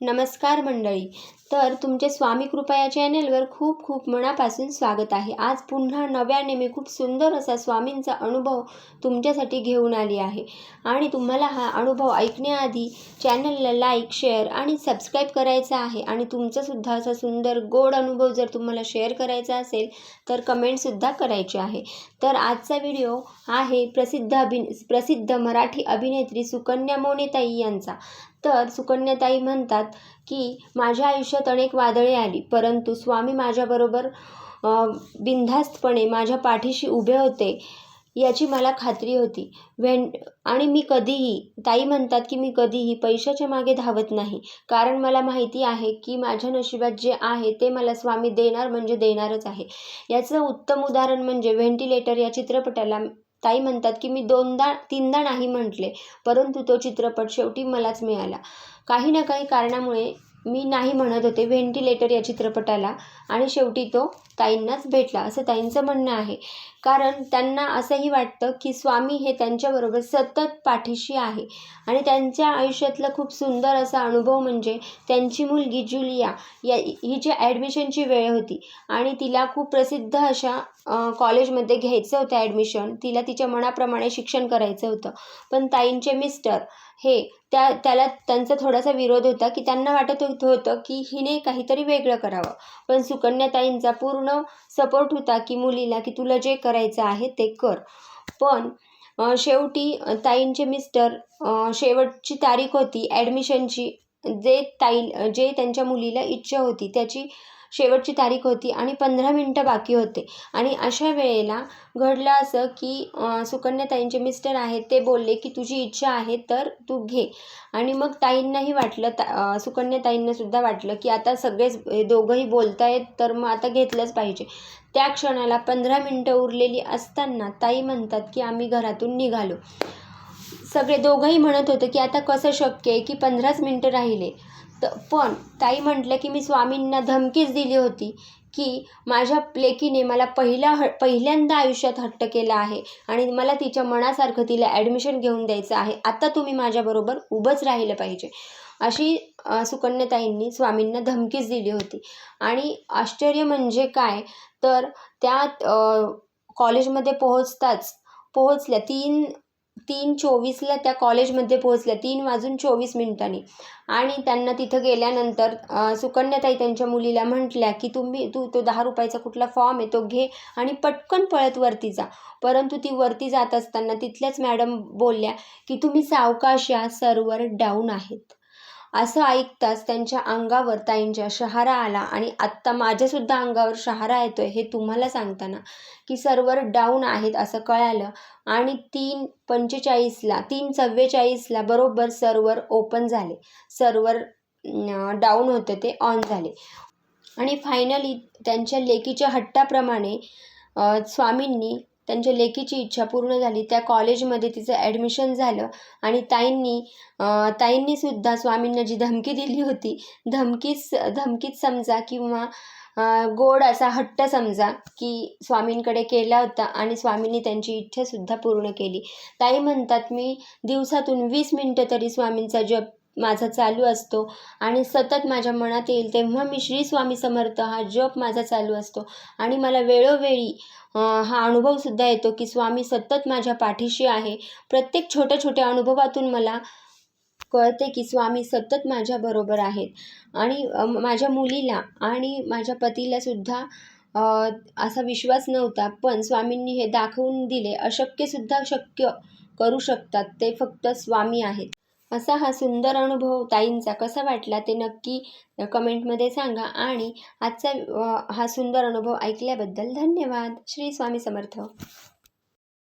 नमस्कार मंडळी. तर तुमचे स्वामी कृपा या चॅनेलवर खूप खूप मनापासून स्वागत आहे. आज पुन्हा नव्याने मी खूप सुंदर असा स्वामींचा अनुभव तुमच्यासाठी घेऊन आली आहे. आणि तुम्हाला हा अनुभव ऐकण्याआधी चॅनलला लाईक शेअर आणि सबस्क्राईब करायचा आहे आणि तुमचासुद्धा असा सुंदर गोड अनुभव जर तुम्हाला शेअर करायचा असेल तर कमेंटसुद्धा करायचे आहे. तर आजचा व्हिडिओ आहे प्रसिद्ध अभिन प्रसिद्ध मराठी अभिनेत्री सुकन्या मोनेताई यांचा. तर सुकन्याताई म्हणतात की माझ्या आयुष्यात अनेक वादळे आली परंतु स्वामी माझ्याबरोबर बिनधास्तपणे माझ्या पाठीशी उभे होते याची मला खात्री होती. वेन आणि मी कधीही ताई म्हणतात की मी कधीही पैशाच्या मागे धावत नाही. कारण मला माहिती आहे की माझ्या नशिबात जे आहे ते मला स्वामी देणार म्हणजे देणारच आहे. याचं उत्तम उदाहरण म्हणजे व्हेंटिलेटर या चित्रपटाला ताई म्हणतात की मी दोनदा तीनदा नाही म्हटले परंतु तो चित्रपट शेवटी मलाच मिळाला. काही ना काही कारणामुळे मी नाही म्हणत होते. व्हेंटिलेटर या चित्रपटाला. आणि शेवटी तो ताईंनाच भेटला असं ताईंचं म्हणणं आहे. कारण त्यांना असंही वाटतं की स्वामी हे त्यांच्याबरोबर सतत पाठीशी आहे. आणि त्यांच्या आयुष्यातला खूप सुंदर असा अनुभव म्हणजे त्यांची मुलगी जुलिया या हिची ॲडमिशनची वेळ होती. आणि तिला खूप प्रसिद्ध अशा कॉलेजमध्ये घ्यायचं होतं ॲडमिशन. तिला तिच्या मनाप्रमाणे शिक्षण करायचं होतं. पण ताईंचे मिस्टर हे त्या त्याला त्यांचा थोडासा विरोध होता की त्यांना वाटत होत होतं की हिने काहीतरी वेगळं करावं. पण सुकन्याताईंचा पूर्ण सपोर्ट होता की मुलीला की तुला जे करायचं आहे ते कर. पण शेवटी ताईंचे मिस्टर शेवटची तारीख होती ॲडमिशनची जे ताई जे त्यांच्या मुलीला इच्छा होती त्याची शेवटची तारीख होती आणि पंधरा मिनटं बाकी होते. आणि अशा वेळेला घडलं असं की सुकन्याताईंचे मिस्टर आहेत ते बोलले की तुझी इच्छा आहे तर तू घे. आणि मग ताईंनाही वाटलं ता सुकन्याताईंनासुद्धा वाटलं की आता सगळेच दोघंही बोलत आहेत तर मग आता घेतलंच पाहिजे. त्या क्षणाला पंधरा मिनटं उरलेली असताना ताई म्हणतात की आम्ही घरातून निघालो. सगळे दोघंही म्हणत होते की आता कसं शक्य आहे की पंधराच मिनटं राहिले? तर पण ताई म्हटलं की मी स्वामींना धमकीच दिली होती की माझ्या लेकीने मला पहिला ह पहिल्यांदा आयुष्यात हट्ट केला आहे आणि मला तिच्या मनासारखं तिला ॲडमिशन घेऊन द्यायचं आहे. आता तुम्ही माझ्याबरोबर उभंच राहिलं पाहिजे. अशी सुकन्याताईंनी स्वामींना धमकीच दिली होती. आणि आश्चर्य म्हणजे काय? तर त्या कॉलेजमध्ये पोहोचताच पोहोचल्या तीन तीन चोवीसला त्या कॉलेजमध्ये पोहोचल्या. तीन वाजून चोवीस मिनिटांनी. आणि त्यांना तिथं गेल्यानंतर सुकन्याताई त्यांच्या मुलीला म्हटल्या की तुम्ही तू तो दहा रुपयाचा कुठला फॉर्म आहे तो घे आणि पटकन पळत वरती जा. परंतु ती वरती जात असताना तिथल्याच मॅडम बोलल्या की तुम्ही सावकाश या सर्वर डाऊन आहेत. असं ऐकताच त्यांच्या अंगावर ताईंच्या शहारा आला आणि आत्ता माझ्यासुद्धा अंगावर शहारा येतो आहे हे तुम्हाला सांगताना की सर्वर डाऊन आहेत असं कळालं. आणि तीन पंचेचाळीसला तीन चव्वेचाळीसला बरोबर सर्वर ओपन झाले. सर्वर डाऊन होते ते ऑन झाले. आणि फायनली त्यांच्या लेकीच्या हट्टाप्रमाणे स्वामींनी त्यांच्या लेकीची इच्छा पूर्ण झाली. त्या कॉलेजमध्ये तिचं ॲडमिशन झालं आणि ताईंनी ताईंनीसुद्धा स्वामींना जी धमकी दिली होती. धमकीच धमकीच समजा किंवा गोड असा हट्ट समजा की स्वामींकडे केला होता आणि स्वामींनी त्यांची इच्छासुद्धा पूर्ण केली. ताई म्हणतात मी दिवसातून वीस मिनटं तरी स्वामींचा जप माझा चालू असतो आणि सतत माझ्या मनात येईल तेव्हा मी श्री स्वामी समर्थ हा जप माझा चालू असतो. आणि मला वेळोवेळी हा अनुभवसुद्धा येतो की स्वामी सतत माझ्या पाठीशी आहे. प्रत्येक छोट्या छोट्या अनुभवातून मला कळते की स्वामी सतत माझ्याबरोबर आहेत. आणि माझ्या मुलीला आणि माझ्या पतीलासुद्धा असा विश्वास नव्हता पण स्वामींनी हे दाखवून दिले अशक्यसुद्धा शक्य करू शकतात ते फक्त स्वामी आहेत. असा हा सुंदर अनुभव ताईंचा कसा वाटला ते नक्की कमेंटमध्ये सांगा. आणि आजचा हा सुंदर अनुभव ऐकल्याबद्दल धन्यवाद. श्री स्वामी समर्थ.